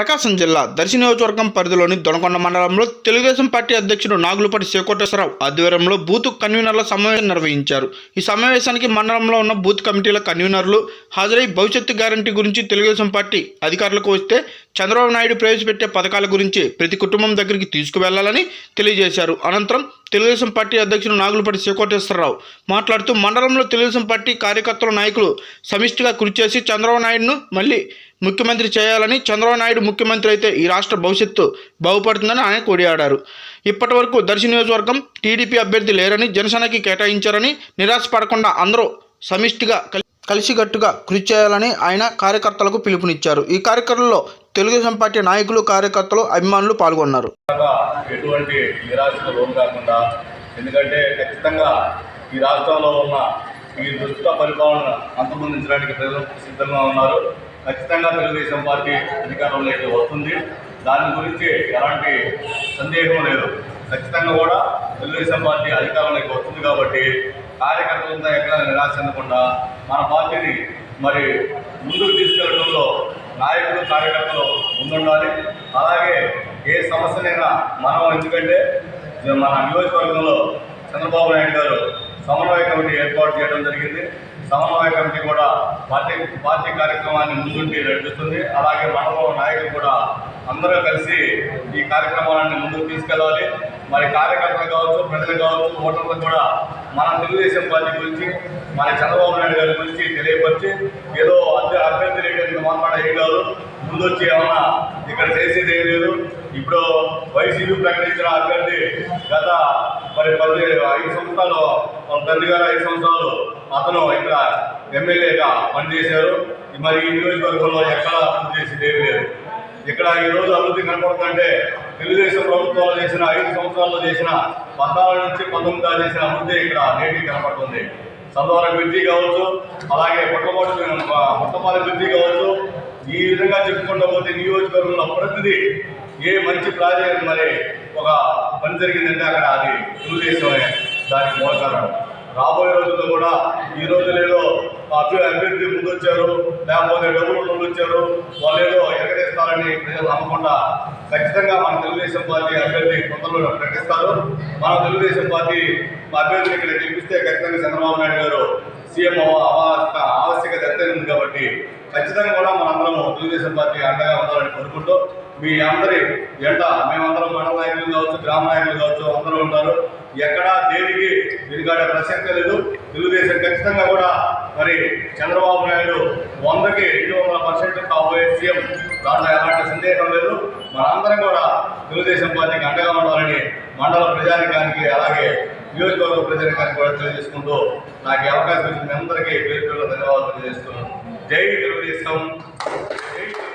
ప్రకాశం జిల్లా దర్శి నియోజకవర్గం పరిధిలోని దొనకొండ మండలంలో తెలుగుదేశం పార్టీ అధ్యక్షుడు నాగులపాటి శివకోటేశ్వరరావు ఆధ్వర్యంలో బూత్ కన్వీనర్ల సమావేశం నిర్వహించారు. ఈ సమావేశానికి మండలంలో ఉన్న బూత్ కమిటీల కన్వీనర్లు హాజరై భవిష్యత్తు గ్యారంటీ గురించి తెలుగుదేశం పార్టీ అధికారులకు వస్తే చంద్రబాబు నాయుడు ప్రవేశపెట్టే పథకాల గురించి ప్రతి కుటుంబం దగ్గరికి తీసుకువెళ్ళాలని తెలియజేశారు. అనంతరం తెలుగుదేశం పార్టీ అధ్యక్షుడు నాగులపాటి శివకోటేశ్వరరావు మాట్లాడుతూ మండలంలో తెలుగుదేశం పార్టీ కార్యకర్తల నాయకులు సమిష్టిగా కృషి చేసి చంద్రబాబు నాయుడును మళ్ళీ ముఖ్యమంత్రి చేయాలని చంద్రబాబు నాయుడు ముఖ్యమంత్రి అయితే ఈ రాష్ట్ర భవిష్యత్తు బాగుపడుతుందని ఆయన కొనియాడారు. ఇప్పటి వరకు దర్శి నియోజకవర్గం టీడీపీ అభ్యర్థి లేరని జనసేనకి కేటాయించారని నిరాశపడకుండా అందరూ సమిష్టిగా కలి- కలిసికట్టుగా కృషి చేయాలని ఆయన కార్యకర్తలకు పిలుపునిచ్చారు. ఈ కార్యక్రమంలో తెలుగుదేశం పార్టీ నాయకులు కార్యకర్తలు అభిమానులు పాల్గొన్నారు. ఎటువంటి నిరాశకు లోన్ కాకుండా ఎందుకంటే ఖచ్చితంగా ఈ రాష్ట్రంలో ఉన్న ఈ దుష్ట పరిపాలన అంతమొందించడానికి ప్రజలు సిద్ధంగా ఉన్నారు. ఖచ్చితంగా తెలుగుదేశం పార్టీ అధికారంలోకి వస్తుంది. దాని గురించి ఎలాంటి సందేహం లేదు. ఖచ్చితంగా కూడా తెలుగుదేశం పార్టీ అధికారంలోకి వస్తుంది కాబట్టి కార్యకర్తలంతా ఎక్కడ నిరాశ చెందకుండా మన పార్టీని మరి ముందుకు తీసుకెళ్ళడంలో నాయకులు కార్యకర్తలు ముందుండాలి. అలాగే ఏ సమస్యనైనా మనం ఎందుకంటే మన నియోజకవర్గంలో చంద్రబాబు నాయుడు గారు సమన్వయ కమిటీ ఏర్పాటు చేయడం జరిగింది. సమన్వయ కమిటీ కూడా పార్టీ పార్టీ కార్యక్రమాన్ని ముందుండి నడిపిస్తుంది. అలాగే మండలం నాయకులు కూడా అందరూ కలిసి ఈ కార్యక్రమాలను ముందుకు తీసుకెళ్ళాలి. మరి కార్యకర్తలు కావచ్చు ప్రజలు కావచ్చు ఓటర్లు కూడా మన తెలుగుదేశం పార్టీ గురించి మన చంద్రబాబు నాయుడు గారి గురించి తెలియపరిచి ఏదో మాట్లాడే ఏం కాదు ముందు వచ్చి ఏమన్నా ఇక్కడ చేసేది ఏం లేదు. ఇప్పుడు వైసీపీ ప్రకటించిన అభ్యర్థి గత మరి పది ఐదు సంవత్సరాలు మన తండ్రి గారు ఐదు సంవత్సరాలు అతను ఇక్కడ ఎమ్మెల్యేగా పనిచేశారు. మరి ఈ నియోజకవర్గంలో ఎక్కడ అభివృద్ధి చేసేది ఏమీ లేదు. ఇక్కడ ఈ రోజు అభివృద్ధి కనపడుతుందంటే తెలుగుదేశం ప్రభుత్వంలో చేసిన ఐదు సంవత్సరాల్లో చేసిన పద్నాలుగు నుంచి పంతొమ్మిది చేసిన అభివృద్ధి ఇక్కడ నేటికి కనపడుతుంది. సందవరం బ్రిడ్జి కావచ్చు అలాగే పుట్టమోటి పుట్టపాల విద్య కావచ్చు. ఈ విధంగా చెప్పుకుంటూ పోతే నియోజకవర్గంలో ప్రతిదీ ఏ మంచి ప్రాజెక్ట్ మరి ఒక పని జరిగిందంటే అక్కడ అది తెలుగుదేశమే దానికి మూల కారణం. రాబోయే రోజుల్లో కూడా ఈ రోజు అభివృద్ధి అభ్యర్థి ముందు వచ్చారు లేకపోతే డబ్బులు ముందు వచ్చారు వాళ్ళు ఏదో ఎగరేస్తారని ప్రజలు నమ్మకుండా ఖచ్చితంగా మన తెలుగుదేశం పార్టీ అభ్యర్థి కొందరు ప్రకటిస్తారు. మన తెలుగుదేశం పార్టీ అభ్యర్థిని ఇక్కడ గెలిపిస్తే ఖచ్చితంగా చంద్రబాబు నాయుడు గారు సీఎం ఆవశ్యకత ఎంతైనా ఉంది కాబట్టి ఖచ్చితంగా కూడా మనందరం తెలుగుదేశం పార్టీ అండగా ఉండాలని కోరుకుంటూ మీ అందరి ఎంట మేమందరం మండల నాయకులు కావచ్చు గ్రామ నాయకులు కావచ్చు అందరూ ఉంటారు. ఎక్కడా దేనికి దీనికాడ ప్రసక్తి లేదు. తెలుగుదేశం ఖచ్చితంగా కూడా మరి చంద్రబాబు నాయుడు వందకి రెండు వందల పర్సెంట్ కాబోయే సీఎం. దాంట్లో ఎలాంటి సందేహం లేదు. మనందరం కూడా తెలుగుదేశం పార్టీకి అండగా ఉండాలని మండల ప్రజానికానికి అలాగే నియోజకవర్గ ప్రజానికానికి కూడా తెలియజేసుకుంటూ నాకు అవకాశం ఇచ్చిన అందరికీ పేరు పేరు ధన్యవాదాలు తెలియజేస్తున్నాను. జై తెలుగుదేశం. జై తెలుగుదేశం